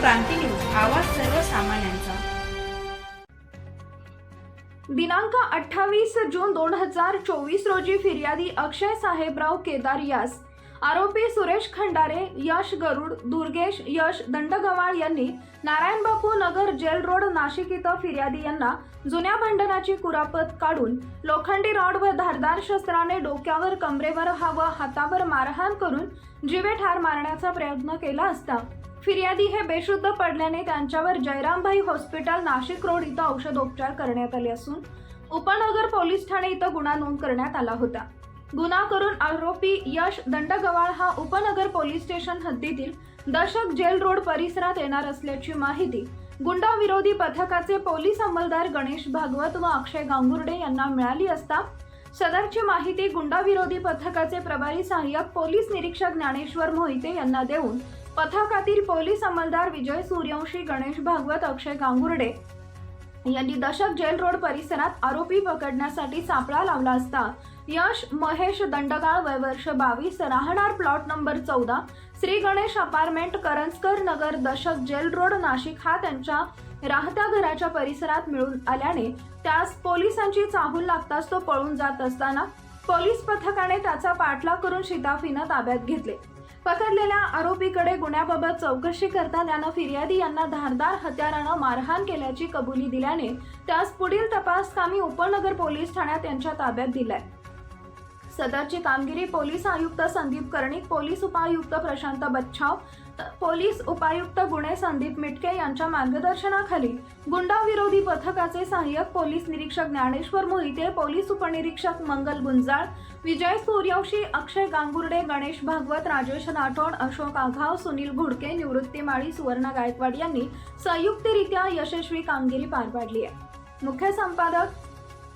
क्रांती news आवाज सर्वसामान्यांचा. दिनांक अठ्ठावीस जून दोन हजार चोवीस रोजी फिर्यादी अक्षय साहेबराव केदार यास. आरोपी सुरेश खंडारे यश गरुड दुर्गेश यश दंडगवाळ यांनी नारायण बापू नगर जेल रोड नाशिक इथं फिर्यादी यांना जुन्या भांडणाची कुरापत काढून लोखंडी रॉड व धारदार शस्त्राने डोक्यावर कमरेवर हा व हातावर मारहाण करून जीवे ठार मारण्याचा प्रयत्न केला असता. फिर्यादी हे बेशुद्ध पडल्याने त्यांच्यावर जयरामभाई हॉस्पिटल नाशिक रोड इथं औषधोपचार करण्यात आले असून उपनगर पोलीस ठाणे इथं गुन्हा नोंद करण्यात आला होता. गुन्हा करून आरोपी यश दंडगवाळ हा उपनगर पोलीस स्टेशन हद्दीतील दशक जेल रोड परिसरात येणार असल्याची माहिती गुंडा विरोधी पथकाचे पोलीस अंमलदार गणेश भागवत व अक्षय गांगुर्डे यांना मिळाली असता सदरची माहिती गुंडा विरोधी पथकाचे प्रभारी सहाय्यक पोलीस निरीक्षक ज्ञानेश्वर मोहिते यांना देऊन पथकातील पोलीस अंमलदार विजय सूर्यवंशी गणेश भागवत अक्षय गांगुर्डे यांनी दशक जेल रोड परिसरात आरोपी पकडण्यासाठी सापळा लावला असता. यश महेश दंडगाळ वय वर्ष बावीस राहणार प्लॉट नंबर चौदा Shri Ganesh apartment Karanjkar Nagar Dasak jail road Nashik. हा त्यांच्या राहत्या घराच्या परिसरात मिळून आल्याने त्यास पोलिसांची चाहूल लागताच तो पळून जात असताना पोलीस पथकाने त्याचा पाठलाग करून शिताफीनं ताब्यात घेतले. पकडलेल्या आरोपीकडे गुन्ह्याबाबत चौकशी करता त्यानं फिर्यादी यांना धारदार हत्यारानं मारहाण केल्याची कबुली दिल्याने त्यास पुढील तपास कामी उपनगर पोलीस ठाण्यात त्यांच्या ताब्यात दिलाय. सदरची कामगिरी पोलीस आयुक्त संदीप कर्णिक पोलीस उपायुक्त प्रशांत बच्छाव पोलीस उपायुक्त गुणे संदीप मिटके यांच्या मार्गदर्शनाखाली गुंडा विरोधी पथकाचे सहाय्यक पोलीस निरीक्षक ज्ञानेश्वर मोहिते पोलीस उपनिरीक्षक मंगल गुंजाळ विजय सूर्यवशी अक्षय गांगुर्डे गणेश भागवत राजेश राठोड अशोक आघाव सुनील घुडके निवृत्ती माळी सुवर्ण गायकवाड यांनी संयुक्तरित्या यशस्वी कामगिरी पार पाडली आहे. मुख्य संपादक